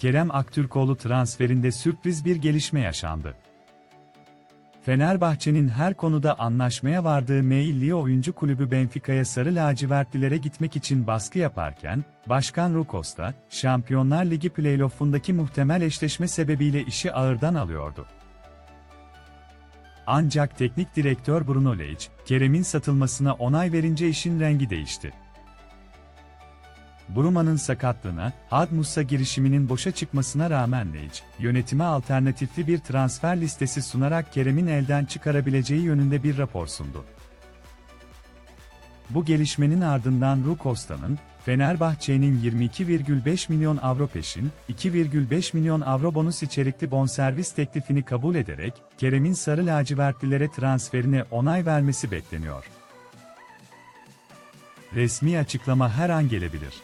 Kerem Aktürkoğlu transferinde sürpriz bir gelişme yaşandı. Fenerbahçe'nin her konuda anlaşmaya vardığı Meilli oyuncu kulübü Benfica'ya sarı lacivertlilere gitmek için baskı yaparken, Başkan Rukosta, Şampiyonlar Ligi playoff'undaki muhtemel eşleşme sebebiyle işi ağırdan alıyordu. Ancak teknik direktör Bruno Lage, Kerem'in satılmasına onay verince işin rengi değişti. Bruma'nın sakatlığına, Had Musa girişiminin boşa çıkmasına rağmen Lage, yönetime alternatifli bir transfer listesi sunarak Kerem'in elden çıkarabileceği yönünde bir rapor sundu. Bu gelişmenin ardından Rukosta'nın, Fenerbahçe'nin 22,5 milyon avro peşin, 2,5 milyon avro bonus içerikli bonservis teklifini kabul ederek, Kerem'in sarı lacivertlilere transferine onay vermesi bekleniyor. Resmi açıklama her an gelebilir.